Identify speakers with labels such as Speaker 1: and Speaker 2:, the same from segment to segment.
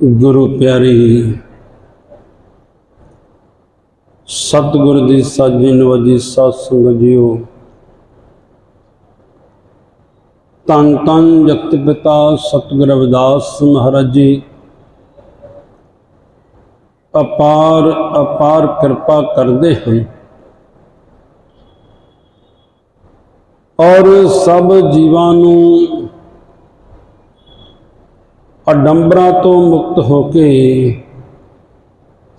Speaker 1: ਗੁਰੂ ਪਿਆਰੀ, ਸਤਿਗੁਰ ਦੀ ਸਾਜੀ ਨਵਾਜੀ ਸਾਧ ਸੰਗਤ ਜੀਓ ਤਨ ਤਨ ਜਗਤ ਪਿਤਾ ਸਤਿਗੁਰ ਰਵਿਦਾਸ ਮਹਾਰਾਜ ਜੀ, ਅਪਾਰ ਅਪਾਰ ਕਿਰਪਾ ਕਰਦੇ ਹਨ। ਔਰ ਸਭ ਜੀਵਾਂ ਨੂੰ ਅਡੰਬਰਾਂ ਤੋਂ ਮੁਕਤ ਹੋ ਕੇ,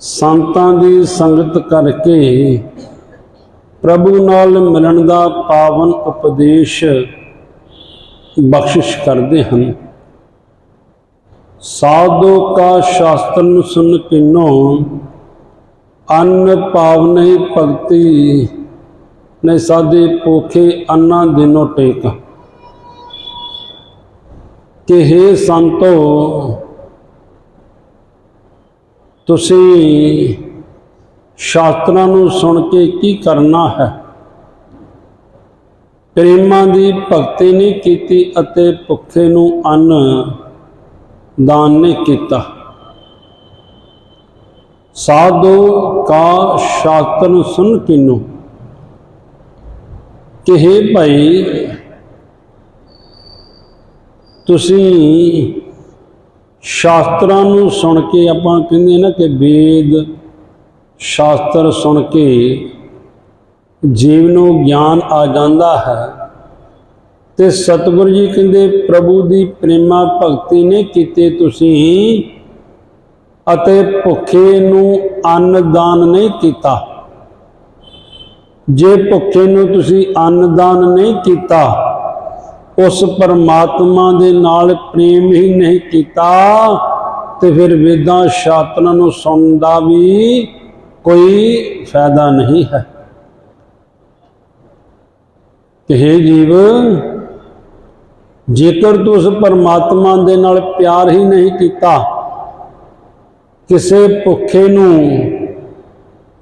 Speaker 1: ਸੰਤਾਂ ਦੀ ਸੰਗਤ ਕਰਕੇ ਪ੍ਰਭੂ ਨਾਲ ਮਿਲਣ ਦਾ ਪਾਵਨ ਉਪਦੇਸ਼ ਬਖਸ਼ਿਸ਼ ਕਰਦੇ ਹਨ। ਸਾਧੂ ਕਾ ਸ਼ਾਸਤਰਨ ਸੁਨ ਕਿਨੋ, ਅੰਨ ਪਾਵਨੇ ਭਗਤੀ ਨੇ ਸਾਦੇ ਪੋਖੇ ਅੰਨਾ ਦਿਨੋ ਟੇਕ। ਕਿ हे ਸੰਤੋ, ਤੁਸੀਂ ਸ਼ਾਸਤਰਾਂ ਨੂੰ ਸੁਣ ਕੇ ਕੀ ਕਰਨਾ ਹੈ? ਪ੍ਰੇਮਾਂ ਦੀ ਭਗਤੀ ਨਹੀਂ ਕੀਤੀ ਅਤੇ ਭੁੱਖੇ ਨੂੰ ਅੰਨ ਦਾਨ ਨਹੀਂ ਕੀਤਾ। ਸਾਧੂ ਕਾ ਸ਼ਾਸਤਰ ਸੁਣ ਕਿਨੂੰ? ਕਿ हे ਭਾਈ ਤੁਸੀਂ ਸ਼ਾਸਤਰਾਂ ਨੂੰ ਸੁਣ ਕੇ ਆਪਾਂ ਕਹਿੰਦੇ ਨਾ ਕਿ ਵੇਦ, ਸ਼ਾਸਤਰ ਸੁਣ ਕੇ ਜੀਵ ਨੂੰ ਗਿਆਨ ਆ ਜਾਂਦਾ ਹੈ। ਤੇ ਸਤਿਗੁਰੂ ਜੀ ਕਹਿੰਦੇ, ਪ੍ਰਭੂ ਦੀ ਪ੍ਰੇਮਾ ਭਗਤੀ ਨੇ ਕੀਤੇ ਤੁਸੀਂ ਅਤੇ ਭੁੱਖੇ ਨੂੰ ਅੰਨ ਦਾਨ ਨਹੀਂ ਕੀਤਾ। ਜੇ ਭੁੱਖੇ ਨੂੰ ਤੁਸੀਂ ਅੰਨ ਦਾਨ ਨਹੀਂ ਕੀਤਾ ਉਸ ਪਰਮਾਤਮਾ ਦੇ ਨਾਲ ਪ੍ਰੇਮ ਹੀ ਨਹੀਂ ਕੀਤਾ, ਤੇ ਫਿਰ ਵੇਦਾਂ ਸ਼ਾਸਤਰਾਂ ਨੂੰ ਸੁਣਨ ਦਾ ਵੀ ਕੋਈ ਫਾਇਦਾ ਨਹੀਂ ਹੈ। ਕਿ हे ਜੀਵ, ਜੇਕਰ ਤੂੰ ਉਸ ਪਰਮਾਤਮਾ ਦੇ ਨਾਲ ਪਿਆਰ ਹੀ ਨਹੀਂ ਕੀਤਾ, ਕਿਸੇ ਭੁੱਖੇ ਨੂੰ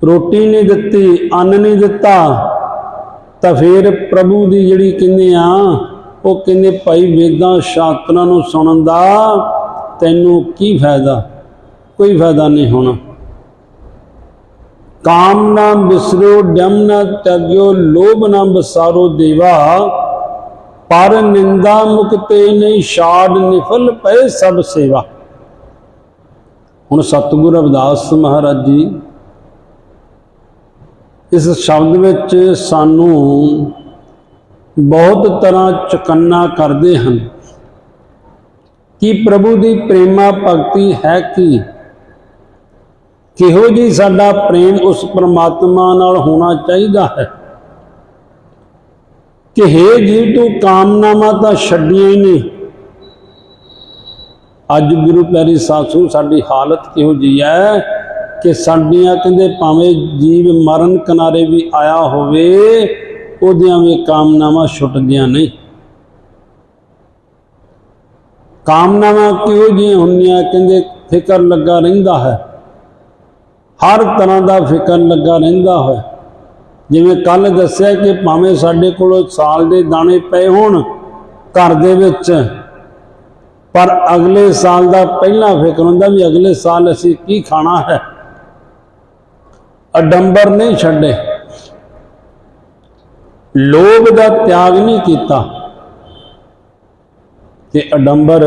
Speaker 1: ਰੋਟੀ ਨਹੀਂ ਦਿੱਤੀ, ਅੰਨ ਨਹੀਂ ਦਿੱਤਾ, ਤਾਂ ਫਿਰ ਪ੍ਰਭੂ ਦੀ ਜਿਹੜੀ ਕਹਿੰਦੇ ਆ ਉਹ ਕਹਿੰਦੇ, ਭਾਈ ਵੇਦਾਂ ਸ਼ਾਸਤਰਾਂ ਨੂੰ ਸੁਣਨ ਦਾ ਤੈਨੂੰ ਕੀ ਫਾਇਦਾ? ਕੋਈ ਫਾਇਦਾ ਨਹੀਂ ਹੋਣਾ। ਕਾਮ ਨਾ ਬਿਸਰੋ, ਡਮ ਨਾ ਤਗਿਓ ਲੋਭ ਨਾ ਬਸਾਰੋ ਦੇਵਾ। ਪਰ ਨਿੰਦਾ ਮੁਕਤੇ ਨਹੀਂ, ਛਾੜ ਨਿਫਲ ਪਏ ਸਭ ਸੇਵਾ। ਹੁਣ ਸਤਿਗੁਰ ਰਵਿਦਾਸ ਮਹਾਰਾਜ ਜੀ, ਇਸ ਸ਼ਬਦ ਵਿੱਚ ਸਾਨੂੰ ਬਹੁਤ ਤਰ੍ਹਾਂ ਚੁਕੰਨਾ ਕਰਦੇ ਹਨ। ਕਿ ਪ੍ਰਭੂ ਦੀ ਪ੍ਰੇਮਾ ਭਗਤੀ ਹੈ ਕੀ? ਕਿਹੋ ਜੀ ਸਾਡਾ ਪ੍ਰੇਮ ਉਸ ਪਰਮਾਤਮਾ ਨਾਲ ਹੋਣਾ ਚਾਹੀਦਾ ਹੈ? ਕਿ हे ਜੀਵ, ਤੂੰ ਕਾਮਨਾਵਾਂ ਤਾਂ ਛੱਡੀਆਂ ਹੀ ਨਹੀਂ। ਅੱਜ ਗੁਰੂ ਪਿਆਰੀ ਸਾਸੂ, ਸਾਡੀ ਹਾਲਤ ਕਿਹੋ ਜੀ ਹੈ ਕਿ ਸਾਡੀਆਂ ਕਹਿੰਦੇ ਭਾਵੇਂ ਜੀਵ ਮਰਨ ਕਿਨਾਰੇ ਵੀ ਆਇਆ ਹੋਵੇ ਉਹਦੀਆਂ ਵੀ ਕਾਮਨਾਵਾਂ ਛੁੱਟਦੀਆਂ ਨਹੀਂ। ਕਾਮਨਾਵਾਂ ਕਿਹੋ ਜਿਹੀਆਂ ਹੁੰਦੀਆਂ? ਕਹਿੰਦੇ ਫਿਕਰ ਲੱਗਾ ਰਹਿੰਦਾ ਹੈ। ਹਰ ਤਰ੍ਹਾਂ ਦਾ ਫਿਕਰ ਲੱਗਾ ਰਹਿੰਦਾ ਹੈ। ਜਿਵੇਂ ਕੱਲ ਦੱਸਿਆ ਕਿ ਭਾਵੇਂ ਸਾਡੇ ਕੋਲ ਸਾਲ ਦੇ ਦਾਣੇ ਪਏ ਹੋਣ ਘਰ ਦੇ ਵਿੱਚ, ਪਰ ਅਗਲੇ ਸਾਲ ਦਾ ਪਹਿਲਾ ਫਿਕਰ ਹੁੰਦਾ ਵੀ ਅਗਲੇ ਸਾਲ ਅਸੀਂ ਕੀ ਖਾਣਾ ਹੈ। ਅਡੰਬਰ ਨਹੀਂ ਛੱਡੇ। ਲੋਭ ਦਾ ਤਿਆਗ ਨਹੀਂ ਕੀਤਾ ਤੇ ਅਡੰਬਰ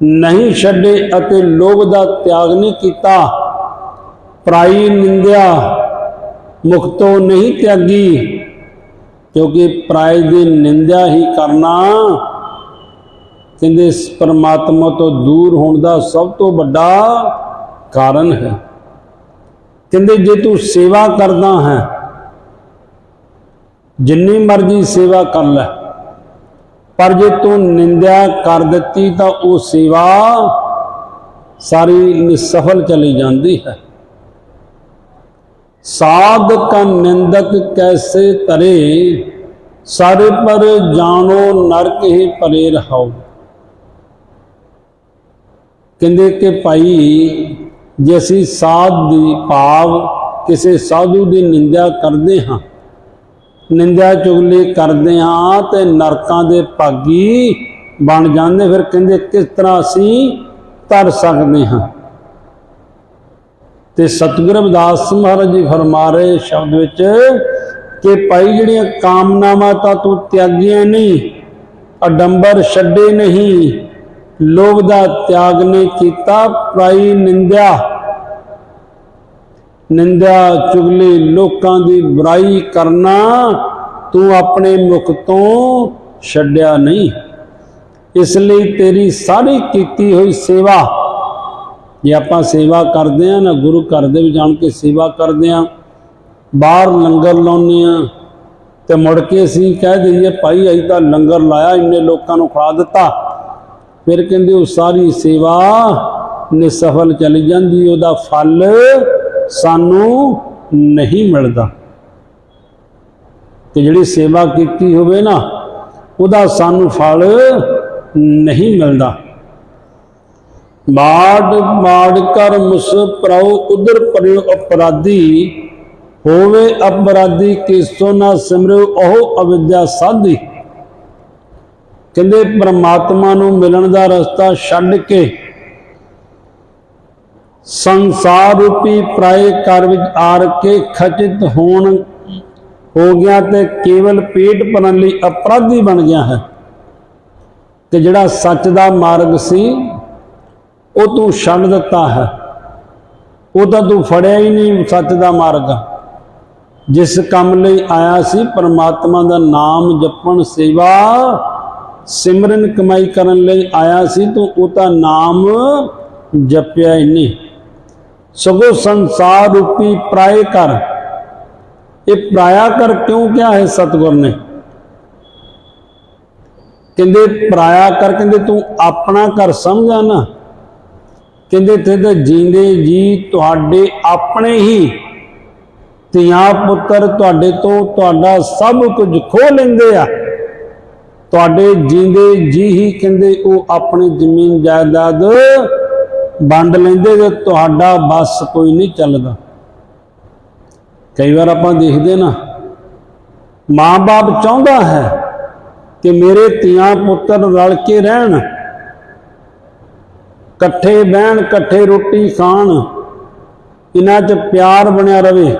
Speaker 1: ਨਹੀਂ ਛੱਡੇ ਅਤੇ ਲੋਭ ਦਾ ਤਿਆਗ ਨਹੀਂ ਕੀਤਾ। ਪ੍ਰਾਈ ਨਿੰਦਿਆ ਮੁਕਤੋਂ ਨਹੀਂ ਤਿਆਗੀ, ਕਿਉਂਕਿ ਪ੍ਰਾਈ ਦੀ ਨਿੰਦਿਆ ਹੀ ਕਰਨਾ ਕਹਿੰਦੇ ਪਰਮਾਤਮਾ ਤੋਂ ਦੂਰ ਹੋਣ ਦਾ ਸਭ ਤੋਂ ਵੱਡਾ ਕਾਰਨ ਹੈ। ਕਹਿੰਦੇ ਜੇ ਤੂੰ ਸੇਵਾ ਕਰਦਾ ਹੈ ਜਿੰਨੀ ਮਰਜ਼ੀ ਸੇਵਾ ਕਰ ਲੈ। ਪਰ ਜੇ ਤੂੰ ਨਿੰਦਿਆ ਕਰ ਦਿੱਤੀ ਤਾਂ ਉਹ ਸੇਵਾ ਸਾਰੀ ਨਿਸਫਲ ਚਲੀ ਜਾਂਦੀ ਹੈ। ਸਾਧ ਕਾ ਨਿੰਦਕ ਕੈਸੇ ਤਰੇ ਸਾਰੇ ਪਰ ਜਾਣੋ ਨਰਕ ਹੀ ਪਰੇ ਰਹਾਓ ਕਹਿੰਦੇ ਕਿ ਭਾਈ, ਜੇ ਅਸੀਂ ਸਾਧ ਦੀ ਭਾਵ ਕਿਸੇ ਸਾਧੂ ਦੀ ਨਿੰਦਿਆ ਕਰਦੇ ਹਾਂ ਨਿੰਦਿਆ ਚੁਗਲੀ ਕਰਦੇ ਹਾਂ ਤੇ ਨਰਕਾਂ ਦੇ ਭਾਗੀ ਬਣ ਜਾਂਦੇ। ਫਿਰ ਕਹਿੰਦੇ, ਕਿਸ ਤਰ੍ਹਾਂ ਅਸੀਂ ਤਰ ਸਕਦੇ ਹਾਂ? ਤੇ ਸਤਿਗੁਰੂ ਰਵਿਦਾਸ ਮਹਾਰਾਜ ਜੀ ਫਰਮਾ ਰਹੇ ਸ਼ਬਦ ਵਿੱਚ ਕਿ ਭਾਈ ਜਿਹੜੀਆਂ ਕਾਮਨਾਵਾਂ ਤਾਂ ਤੂੰ ਤਿਆਗੀਆਂ ਨਹੀਂ, ਅਡੰਬਰ ਛੱਡੇ ਨਹੀਂ, ਲੋਭ ਦਾ ਤਿਆਗ ਨੇ ਕੀਤਾ, ਪ੍ਰਾਈ ਨਿੰਦਿਆ ਨਿੰਦਿਆ ਚੁਗਲੀ ਲੋਕਾਂ ਦੀ ਬੁਰਾਈ ਕਰਨਾ ਤੂੰ ਆਪਣੇ ਮੁਖ ਤੋਂ ਛੱਡਿਆ ਨਹੀਂ। ਇਸ ਲਈ ਤੇਰੀ ਸਾਰੀ ਕੀਤੀ ਹੋਈ ਸੇਵਾ, ਜੇ ਆਪਾਂ ਸੇਵਾ ਕਰਦੇ ਆ ਨਾ, ਗੁਰੂ ਘਰ ਦੇ ਵਿੱਚ ਜਾਣ ਕੇ ਸੇਵਾ ਕਰਦੇ ਆ ਬਾਹਰ ਲੰਗਰ ਲਾਉਂਦੇ ਆ ਤੇ ਮੁੜ ਕੇ ਅਸੀਂ ਕਹਿ ਦਈਏ, ਭਾਈ, ਅਸੀਂ ਤਾਂ ਲੰਗਰ ਲਾਇਆ, ਇੰਨੇ ਲੋਕਾਂ ਨੂੰ ਖਵਾ ਦਿੱਤਾ। ਫਿਰ ਕਹਿੰਦੇ, ਉਹ ਸਾਰੀ ਸੇਵਾ ਨਿਸਫਲ ਚਲੀ ਜਾਂਦੀ, ਉਹਦਾ ਫਲ ਸਾਨੂੰ ਨਹੀਂ ਮਿਲਦਾ। ਤੇ ਜਿਹੜੀ ਸੇਵਾ ਕੀਤੀ ਹੋਵੇ ਨਾ, ਉਹਦਾ ਸਾਨੂੰ ਫਲ ਨਹੀਂ ਮਿਲਦਾ। ਮਾੜ ਮਾੜ ਕਰ ਮੁਸ ਪ੍ਰਉ ਉਦਰ ਪਰਿਓ ਅਪਰਾਧੀ, ਹੋਵੇ ਅਪਰਾਧੀ ਕਿਸੋ ਨਾ ਸਿਮਰਿਓ, ਉਹ ਅਵਿਦਿਆ ਸਾਧੀ। ਕਹਿੰਦੇ, ਪ੍ਰਮਾਤਮਾ ਨੂੰ ਮਿਲਣ ਦਾ ਰਸਤਾ ਛੱਡ ਕੇ ਸੰਸਾਰ ਰੂਪੀ ਪ੍ਰਾਏ ਕਰ ਵਿੱਚ ਆਰ ਕੇ ਖਚਿਤ ਹੋਣ ਹੋ ਗਿਆ ਤੇ ਕੇਵਲ ਪੇਟ ਭਰਨ ਲਈ ਅਪਰਾਧੀ ਬਣ ਗਿਆ ਹੈ। ਕਿ ਜਿਹੜਾ ਸੱਚ ਦਾ ਮਾਰਗ ਸੀ, ਉਹ ਤੂੰ ਛੱਡ ਦਿੱਤਾ ਹੈ। ਉਹ ਤਾਂ ਤੂੰ ਫੜਿਆ ਹੀ ਨਹੀਂ ਸੱਚ ਦਾ ਮਾਰਗ। ਜਿਸ ਕੰਮ ਲਈ ਆਇਆ ਸੀ, ਪਰਮਾਤਮਾ ਦਾ ਨਾਮ ਜਪਣ ਸੇਵਾ, ਸਿਮਰਨ ਕਮਾਈ ਕਰਨ ਲਈ ਆਇਆ ਸੀ, ਤੂੰ ਉਹ ਤਾਂ ਨਾਮ ਜਪਿਆ ਹੀ ਨਹੀਂ। ਸਗੋਂ ਸੰਸਾਰ ਰੂਪੀ ਪ੍ਰਾਏ ਕਰ। ਇਹ ਪ੍ਰਾਇਆ ਕਰ ਕਿਉਂ ਕਿਹਾ ਹੈ ਸਤਗੁਰ ਨੇ? ਕਹਿੰਦੇ ਪਰਾਇਆ ਕਰ, ਕਹਿੰਦੇ ਤੂੰ ਆਪਣਾ ਘਰ ਸਮਝਾ ਨਾ। ਕਹਿੰਦੇ ਤੇ ਤਾਂ ਜੀਂਦੇ ਜੀ ਤੁਹਾਡੇ ਆਪਣੇ ਹੀ। ਧੀਆਂ ਪੁੱਤਰ ਤੁਹਾਡੇ ਤੋਂ ਤੁਹਾਡਾ ਸਭ ਕੁਝ ਖੋ ਲੈਂਦੇ ਆ। ਤੁਹਾਡੇ ਜੀਂਦੇ ਜੀ ਹੀ ਕਹਿੰਦੇ ਉਹ ਆਪਣੀ ਜ਼ਮੀਨ ਜਾਇਦਾਦ ਵੰਡ ਲੈਂਦੇ ਤੇ ਤੁਹਾਡਾ ਬਸ ਕੋਈ ਨਹੀਂ ਚੱਲਦਾ। ਕਈ ਵਾਰ ਆਪਾਂ ਦੇਖਦੇ ਨਾ, ਮਾਂ-ਬਾਪ ਚਾਹੁੰਦਾ ਹੈ ਕਿ ਮੇਰੇ ਧੀਆਂ ਪੁੱਤਰ ਰਲ ਕੇ ਰਹਿਣ। ਇਕੱਠੇ ਬਹਿਣ, ਇਕੱਠੇ ਰੋਟੀ ਖਾਣ, ਇਹਨਾਂ 'ਚ ਪਿਆਰ ਬਣਿਆ ਰਵੇ।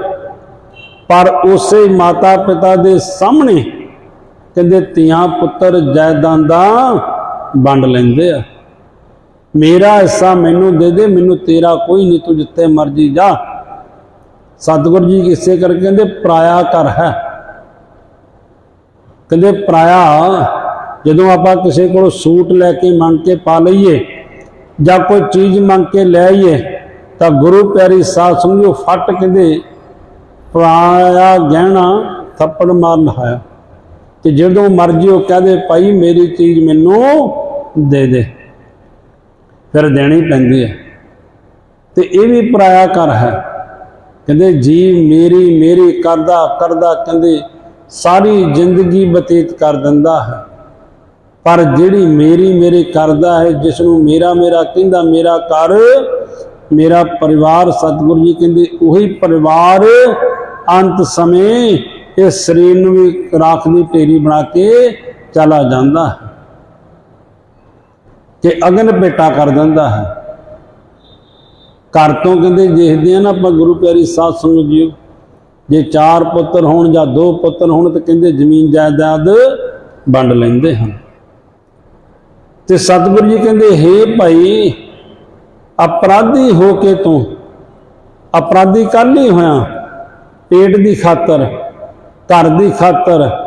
Speaker 1: ਪਰ ਉਸੇ ਮਾਤਾ ਪਿਤਾ ਦੇ ਸਾਹਮਣੇ ਕਹਿੰਦੇ, ਧੀਆਂ ਪੁੱਤਰ ਜਾਇਦਾਦਾਂ ਵੰਡ ਲੈਂਦੇ ਆ। ਮੇਰਾ ਹਿੱਸਾ ਮੈਨੂੰ ਦੇ ਦੇ, ਮੈਨੂੰ ਤੇਰਾ ਕੋਈ ਨਹੀਂ, ਤੂੰ ਜਿੱਥੇ ਮਰਜ਼ੀ ਜਾ। ਸਤਿਗੁਰ ਜੀ ਕਿਸੇ ਕਰਕੇ ਕਹਿੰਦੇ, ਪਰਾਇਆ ਕਰ ਹੈ। ਕਹਿੰਦੇ, ਪਰਾਇਆ, ਜਦੋਂ ਆਪਾਂ ਕਿਸੇ ਕੋਲ ਸੂਟ ਲੈ ਕੇ ਮੰਗ ਕੇ ਪਾ ਲਈਏ ਜਾਂ ਕੋਈ ਚੀਜ਼ ਮੰਗ ਕੇ ਲੈ ਆਈਏ, ਤਾਂ ਗੁਰੂ ਪਿਆਰੀ ਸਾਧ ਸੰਗਿਓ ਫੱਟ ਕਹਿੰਦੇ, ਪਰਾਇਆ ਗਹਿਣਾ ਥੱਪੜ ਮਾਰਨ ਲਹਾਇਆ ਤੇ ਜਦੋਂ ਮਰਜ਼ੀ ਉਹ ਕਹਦੇ, ਭਾਈ, ਮੇਰੀ ਚੀਜ਼ ਮੈਨੂੰ ਦੇ ਦੇ। ਫਿਰ ਦੇਣੀ ਪੈਂਦੀ ਹੈ। ਤੇ ਇਹ ਵੀ ਪਰਾਇਆ ਕਰ ਹੈ। ਕਹਿੰਦੇ, ਜੀ ਮੇਰੀ ਮੇਰੀ ਕਰਦਾ ਕਰਦਾ ਕਹਿੰਦੇ, ਸਾਰੀ ਜ਼ਿੰਦਗੀ ਬਤੀਤ ਕਰ ਦਿੰਦਾ ਹੈ। ਪਰ ਜਿਹੜੀ ਮੇਰੀ, ਮੇਰੇ ਕਰਦਾ ਹੈ ਜਿਸ ਨੂੰ ਮੇਰਾ ਮੇਰਾ ਕਹਿੰਦਾ, ਮੇਰਾ ਕਰ ਮੇਰਾ ਪਰਿਵਾਰ, ਸਤਿਗੁਰੂ ਜੀ ਕਹਿੰਦੇ, ਉਹੀ ਪਰਿਵਾਰ ਅੰਤ ਸਮੇਂ ਇਸ ਸਰੀਰ ਨੂੰ ਵੀ ਰਾਖ ਦੀ ਢੇਰੀ ਬਣਾ ਕੇ ਚਲਾ ਜਾਂਦਾ ਹੈ। ਕਿ ਅਗਨ ਪੇਟਾ ਕਰ ਦਿੰਦਾ ਹੈ। ਘਰ ਤੋਂ ਕਹਿੰਦੇ, ਦੇਖਦੇ ਆ ਨਾ ਆਪਾਂ ਗੁਰੂ ਪਿਆਰੀ ਸਾਧ ਸੰਗਤ ਜੀਓ। ਜੇ ਚਾਰ ਪੁੱਤਰ ਹੋਣ ਜਾਂ ਦੋ ਪੁੱਤਰ ਹੋਣ ਤਾਂ ਕਹਿੰਦੇ ਜ਼ਮੀਨ ਜਾਇਦਾਦ ਵੰਡ ਲੈਂਦੇ ਹਨ। ਤੇ ਸਤਿਗੁਰੂ ਜੀ ਕਹਿੰਦੇ, ਹੇ ਭਾਈ, ਅਪਰਾਧੀ ਹੋ ਕੇ ਤੂੰ, ਅਪਰਾਧੀ ਕੱਲ ਹੀ ਹੋਇਆ। ਪੇਟ ਦੀ ਖਾਤਰ, ਘਰ ਦੀ ਖਾਤਰ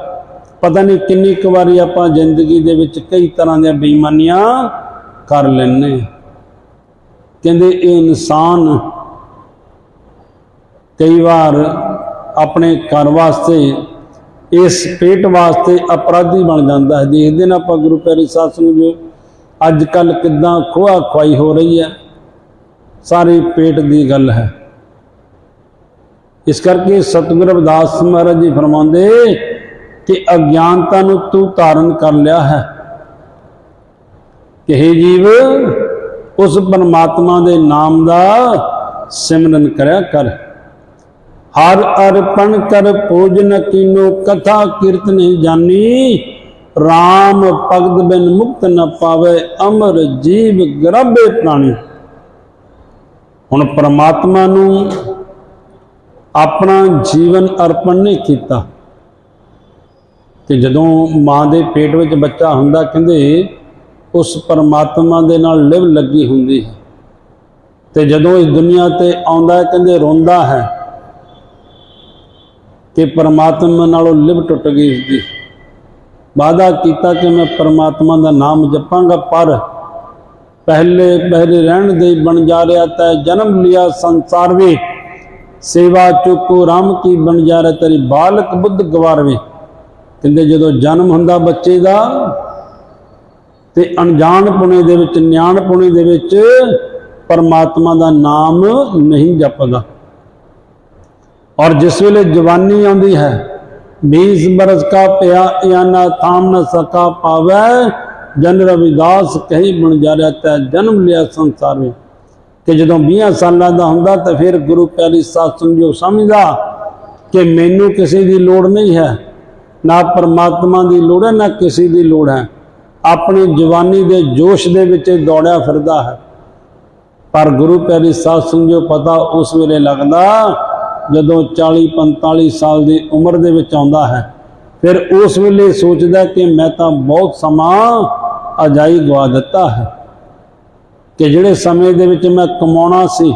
Speaker 1: ਪਤਾ ਨਹੀਂ ਕਿੰਨੀ ਕੁ ਵਾਰੀ ਆਪਾਂ ਜ਼ਿੰਦਗੀ ਦੇ ਵਿੱਚ ਕਈ ਤਰ੍ਹਾਂ ਦੀਆਂ ਬੇਈਮਾਨੀਆਂ ਕਰ ਲੈਨੇ ਕਹਿੰਦੇ ਇਹ ਇਨਸਾਨ ਕਈ ਵਾਰ ਆਪਣੇ ਘਰ ਵਾਸਤੇ, ਇਸ ਪੇਟ ਵਾਸਤੇ ਅਪਰਾਧੀ ਬਣ ਜਾਂਦਾ ਹੈ। ਦੇਖਦੇ ਨਾ ਆਪਾਂ ਗੁਰੂ ਪਿਆਰੇ ਸਾਧ ਨੂੰ ਜੋ ਅੱਜ ਕੱਲ ਕਿਦਾਂ ਖੋਆ ਖਵਾਈ ਹੋ ਰਹੀ ਹੈ। ਸਾਰੀ ਪੇਟ ਦੀ ਗੱਲ ਹੈ। ਇਸ ਕਰਕੇ ਸਤਿਗੁਰੂ ਰਵਿਦਾਸ ਮਹਾਰਾਜ ਜੀ ਫਰਮਾਉਂਦੇ ਕਿ ਅਗਿਆਨਤਾ ਨੂੰ ਤੂੰ ਧਾਰਨ ਕਰ ਲਿਆ ਹੈ। ਕਿ हे ਜੀਵ, ਉਸ ਪਰਮਾਤਮਾ ਦੇ ਨਾਮ ਦਾ ਸਿਮਰਨ ਕਰਿਆ ਕਰ। ਹਰ ਅਰਪਣ ਕਰ ਪੂਜਨ ਕੀਨੋ, ਕਥਾ ਕੀਰਤਨ ਜਾਨੀ। RAM ਭਗਤ ਬਿਨ ਮੁਕਤ ਨ ਪਾਵੇ, ਅਮਰ ਜੀਵ ਗਰਭੇ ਪ੍ਰਾਣੀ। ਹੁਣ ਪ੍ਰਮਾਤਮਾ ਨੂੰ ਆਪਣਾ ਜੀਵਨ ਅਰਪਣ ਨਹੀਂ ਕੀਤਾ। ਤੇ ਜਦੋਂ ਮਾਂ ਦੇ ਪੇਟ ਵਿੱਚ ਬੱਚਾ ਹੁੰਦਾ ਕਹਿੰਦੇ, ਉਸ ਪਰਮਾਤਮਾ ਦੇ ਨਾਲ ਲਿਵ ਲੱਗੀ ਹੁੰਦੀ ਹੈ। ਤੇ ਜਦੋਂ ਇਸ ਦੁਨੀਆ ਤੇ ਆਉਂਦਾ ਕਹਿੰਦੇ, ਰੋਂਦਾ ਹੈ ਕਿ ਪਰਮਾਤਮਾ ਨਾਲੋਂ ਲਿਵ ਟੁੱਟ ਗਈ ਉਸਦੀ। ਵਾਦਾ ਕੀਤਾ ਕਿ ਮੈਂ ਪਰਮਾਤਮਾ ਦਾ ਨਾਮ ਜਪਾਂਗਾ, ਪਰ ਪਹਿਲੇ ਪਹਿਲੇ ਰਹਿਣ ਦੇ ਬਣ ਜਾ ਰਿਹਾ ਤੈ, ਜਨਮ ਲਿਆ ਸੰਸਾਰ ਵਿੱਚ। ਸੇਵਾ ਚੁੱਕੋ, ਰਾਮ ਕੀ ਬਣ ਜਾ ਰਿਹਾ ਤੇਰੀ ਬਾਲਕ ਬੁੱਧ ਗਵਾਰਵੇ ਕਹਿੰਦੇ ਜਦੋਂ ਜਨਮ ਹੁੰਦਾ ਬੱਚੇ ਦਾ, ਤੇ ਅਣਜਾਣ ਪੁਣੇ ਦੇ ਵਿੱਚ, ਨਿਆਣ ਪੁਣੇ ਦੇ ਵਿੱਚ ਪਰਮਾਤਮਾ ਦਾ ਨਾਮ ਨਹੀਂ ਜਪਦਾ। ਔਰ ਜਿਸ ਵੇਲੇ ਜਵਾਨੀ ਆਉਂਦੀ ਹੈ 20 ਬਰਸ ਕਾ ਪਿਆ ਇਆਨਾ ਥਾਮ ਨ ਸਕਾ ਪਾਵੈ, ਜਨ ਰਵਿਦਾਸ ਕਹੀ ਬਣ ਜਾ ਰਿਹਾ ਤੈ, ਜਨਮ ਲਿਆ ਸੰਸਾਰ ਵਿੱਚ। ਕਿ ਜਦੋਂ 20 ਸਾਲਾਂ ਦਾ ਹੁੰਦਾ, ਤਾਂ ਫਿਰ ਗੁਰੂ ਪਿਆਰੀ ਸਾਧ ਸੰਗਿਓ ਸਮਝਦਾ ਕਿ ਮੈਨੂੰ ਕਿਸੇ ਦੀ ਲੋੜ ਨਹੀਂ ਹੈ। ਨਾ ਪਰਮਾਤਮਾ ਦੀ ਲੋੜ ਹੈ, ਨਾ ਕਿਸੇ ਦੀ ਲੋੜ ਹੈ। ਆਪਣੀ ਜਵਾਨੀ ਦੇ ਜੋਸ਼ ਦੇ ਵਿੱਚ ਦੌੜਿਆ ਫਿਰਦਾ ਹੈ। ਪਰ ਗੁਰੂ ਪਿਆਰੀ ਸਾਧ ਸੰਗਿਓ ਪਤਾ ਉਸ ਵੇਲੇ ਲੱਗਦਾ, ਜਦੋਂ 40 45 ਸਾਲ ਦੀ ਉਮਰ ਦੇ ਵਿੱਚ ਆਉਂਦਾ ਹੈ। ਫਿਰ ਉਸ ਵੇਲੇ ਸੋਚਦਾ ਕਿ ਮੈਂ ਤਾਂ ਬਹੁਤ ਸਮਾਂ ਅਜਾਈ ਗਵਾ ਦਿੱਤਾ ਹੈ ਕਿ ਜਿਹੜੇ ਸਮੇਂ ਦੇ ਵਿੱਚ ਮੈਂ ਕਮਾਉਣਾ ਸੀ,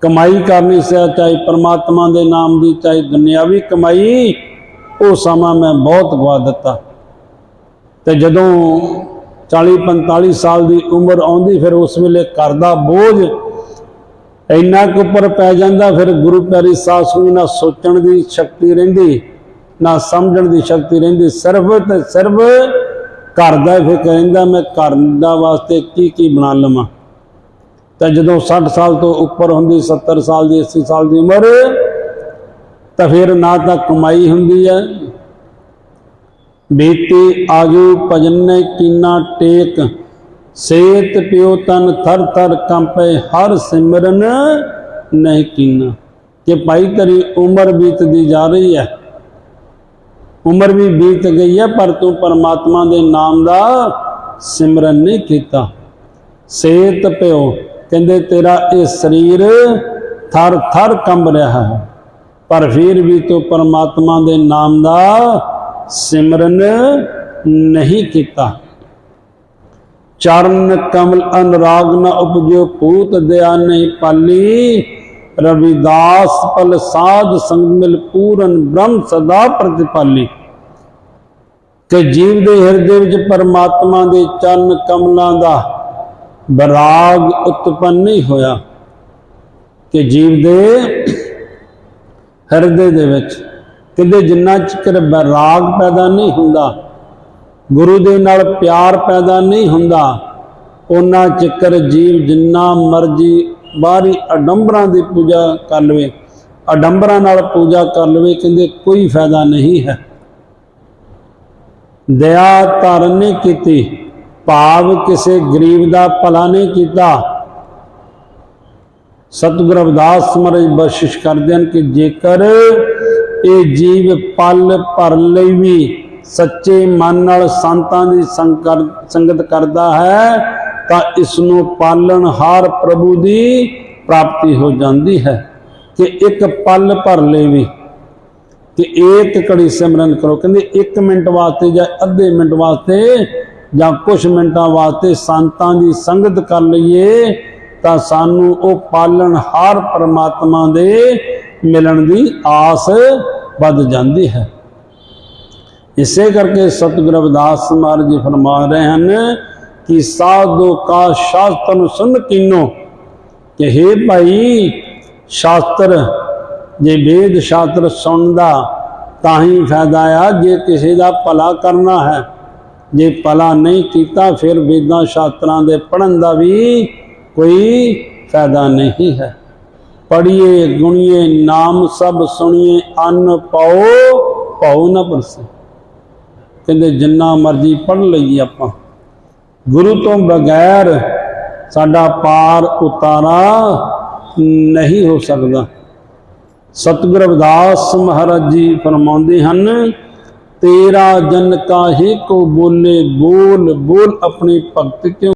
Speaker 1: ਕਮਾਈ ਕਰਨੀ ਸੀ, ਚਾਹੇ ਪਰਮਾਤਮਾ ਦੇ ਨਾਮ ਦੀ, ਚਾਹੇ ਦੁਨਿਆਵੀ ਕਮਾਈ ਉਹ ਸਮਾਂ ਮੈਂ ਬਹੁਤ ਗਵਾ ਦਿੱਤਾ। ਤੇ ਜਦੋਂ 40 45 ਸਾਲ ਦੀ ਉਮਰ ਆਉਂਦੀ, ਫਿਰ ਉਸ ਵੇਲੇ ਘਰ ਦਾ ਬੋਝ ਇੰਨਾ ਕੁ ਉੱਪਰ ਪੈ ਜਾਂਦਾ, ਫਿਰ ਗੁਰੂ ਪਿਆਰੀ ਸਾਧ ਸੰਗਤ ਨਾ ਸੋਚਣ ਦੀ ਸ਼ਕਤੀ ਰਹਿੰਦੀ, ਨਾ ਸਮਝਣ ਦੀ ਸ਼ਕਤੀ ਰਹਿੰਦੀ। ਸਿਰਫ ਤੇ ਸਿਰਫ ਘਰ ਦਾ ਹੀ ਫਿਕਰ ਰਹਿੰਦਾ, ਮੈਂ ਘਰ ਦਾ ਵਾਸਤੇ ਕੀ ਕੀ ਬਣਾ ਲਵਾਂ। ਤਾਂ ਜਦੋਂ 60 ਸਾਲ ਤੋਂ ਉੱਪਰ ਹੁੰਦੀ 70 ਸਾਲ ਦੀ 80 ਸਾਲ ਦੀ ਉਮਰ ਤਾਂ ਫਿਰ ਨਾ ਤਾਂ ਕਮਾਈ ਹੁੰਦੀ ਹੈ। ਬੀਤੀ ਆਜੂ ਭਜਨ ਕੀਨਾ ਟੇਕ। ਸੇਤ ਪਿਓ ਤਨ ਥਰ ਥਰ ਕੰਪੇ, ਹਰ ਸਿਮਰਨ ਨਹੀਂ ਕੀਨਾ। ਕਿ ਭਾਈ ਤੇਰੀ ਉਮਰ ਬੀਤਦੀ ਜਾ ਰਹੀ ਹੈ। ਉਮਰ ਵੀ ਬੀਤ ਗਈ ਹੈ, ਪਰ ਤੂੰ ਪਰਮਾਤਮਾ ਦੇ ਨਾਮ ਦਾ ਸਿਮਰਨ ਨਹੀਂ ਕੀਤਾ। ਸੇਤ ਪਿਓ, ਕਹਿੰਦੇ ਤੇਰਾ ਇਹ ਸਰੀਰ ਥਰ ਥਰ ਕੰਬ ਰਿਹਾ ਹੈ। ਪਰ ਫਿਰ ਵੀ ਤੂੰ ਪਰਮਾਤਮਾ ਦੇ ਨਾਮ ਦਾ ਸਿਮਰਨ ਨਹੀਂ ਕੀਤਾ। ਚਰਨ ਕਮਲ ਅਨੁਰਾਗ ਨ ਉਪਜੋ ਪੂਤ ਦਇਆ ਨਹੀਂ ਪਾਲੀ। ਰਵਿਦਾਸ ਪਲ ਸਾਧ ਸੰਗ ਮਿਲ ਪੂਰਨ ਬ੍ਰਹਮ ਸਦਾ ਪ੍ਰਤਿਪਾਲੀ ਕਿ ਜੀਵ ਦੇ ਹਿਰਦੇ ਵਿੱਚ ਪਰਮਾਤਮਾ ਦੇ ਚਰਨ ਕਮਲਾਂ ਦਾ ਬਰਾਗ ਉਤਪੰਨ ਨਹੀਂ ਹੋਇਆ। ਕਿ ਜੀਵ ਦੇ ਹਿਰਦੇ ਦੇ ਵਿੱਚ। ਕਿਤੇ ਜਿੰਨਾ ਚਿਰ ਬੈਰਾਗ ਪੈਦਾ ਨਹੀਂ ਹੁੰਦਾ, ਗੁਰੂ ਦੇ ਨਾਲ ਪਿਆਰ ਪੈਦਾ ਨਹੀਂ ਹੁੰਦਾ ਉਹਨਾਂ ਚਿਕਰ ਜੀਵ ਜਿੰਨਾ ਮਰਜ਼ੀ ਬਾਹਰੀ ਅਡੰਬਰਾਂ ਦੀ ਪੂਜਾ ਕਰ ਲਵੇ। ਅਡੰਬਰਾਂ ਨਾਲ ਪੂਜਾ ਕਰ ਲਵੇ, ਕਹਿੰਦੇ ਕੋਈ ਫਾਇਦਾ ਨਹੀਂ ਹੈ। ਦਇਆ ਧਾਰਨ ਨਹੀਂ ਕੀਤੀ, ਭਾਵ ਕਿਸੇ ਗਰੀਬ ਦਾ ਭਲਾ ਨਹੀਂ ਕੀਤਾ। ਸਤਿਗੁਰ ਅਵਦਾਸ ਮਹਾਰਾਜ ਬਖਸ਼ਿਸ਼ ਕਰਦੇ ਹਨ ਕਿ ਜੇਕਰ ਇਹ ਜੀਵ ਪਲ ਭਰ ਲਈ ਵੀ ਸੱਚੇ ਮਨ ਨਾਲ ਸੰਤਾਂ ਦੀ ਸੰਗਤ ਕਰਦਾ ਹੈ, ਤਾਂ ਇਸ ਨੂੰ ਪਾਲਣਹਾਰ ਪ੍ਰਭੂ ਦੀ ਪ੍ਰਾਪਤੀ ਹੋ ਜਾਂਦੀ ਹੈ। ਕਿ ਇੱਕ ਪਲ ਭਰ ਲਈ ਵੀ, ਕਿ ਇੱਕ ਘੜੀ ਸਿਮਰਨ ਕਰੋ। ਕਹਿੰਦੇ 1 ਮਿੰਟ ਵਾਸਤੇ ਜਾਂ ਅੱਧੇ ਮਿੰਟ ਵਾਸਤੇ ਜਾਂ ਕੁਝ ਮਿੰਟਾਂ ਵਾਸਤੇ ਸੰਤਾਂ ਦੀ ਸੰਗਤ ਕਰ ਲਈਏ ਤਾਂ ਸਾਨੂੰ ਉਹ ਪਾਲਣ ਹਾਰ ਪਰਮਾਤਮਾ ਦੇ ਮਿਲਣ ਦੀ ਆਸ ਵੱਧ ਜਾਂਦੀ ਹੈ। ਇਸੇ ਕਰਕੇ ਸਤਿਗੁਰ ਅਵਦਾਸ ਮਹਾਰਾਜ ਜੀ ਫਰਮਾ ਰਹੇ ਹਨ ਕਿ ਸਾਧੂ ਕਾ ਸ਼ਾਸਤਰ ਸੁਨ ਕੀਨੋ ਕਿ हे ਭਾਈ ਸ਼ਾਸਤਰ, ਜੇ ਵੇਦ ਸ਼ਾਸਤਰ ਸੁਣਦਾ ਤਾਂ ਹੀ ਫਾਇਦਾ ਆ, ਜੇ ਕਿਸੇ ਦਾ ਭਲਾ ਕਰਨਾ ਹੈ। ਜੇ ਭਲਾ ਨਹੀਂ ਕੀਤਾ, ਫਿਰ ਵੇਦਾਂ ਸ਼ਾਸਤਰਾਂ ਦੇ ਪੜਨ ਦਾ ਵੀ ਕੋਈ ਫਾਇਦਾ ਨਹੀਂ ਹੈ। ਪੜੀਏ ਗੁਣੀਏ, ਨਾਮ ਸਭ ਸੁਣੀਏ, ਅੰਨ ਪਾਓ ਪਾਉ ਨਾ ਪਰਸੇ। ਕਹਿੰਦੇ, ਜਿੰਨਾ ਮਰਜ਼ੀ ਪੜ ਲਈਏ ਆਪਾਂ। ਗੁਰੂ ਤੋਂ ਬਗੈਰ ਸਾਡਾ ਪਾਰ ਉਤਾਰਾ ਨਹੀਂ ਹੋ ਸਕਦਾ। ਸਤਿਗੁਰ ਅਵਦਾਸ ਮਹਾਰਾਜ ਜੀ ਫਰਮਾਉਂਦੇ ਹਨ, ਤੇਰਾ ਜਨ ਕਾਹੇ ਕੋ ਬੋਲੇ, ਬੋਲ ਬੋਲ ਆਪਣੀ ਭਗਤ ਕਿਉਂ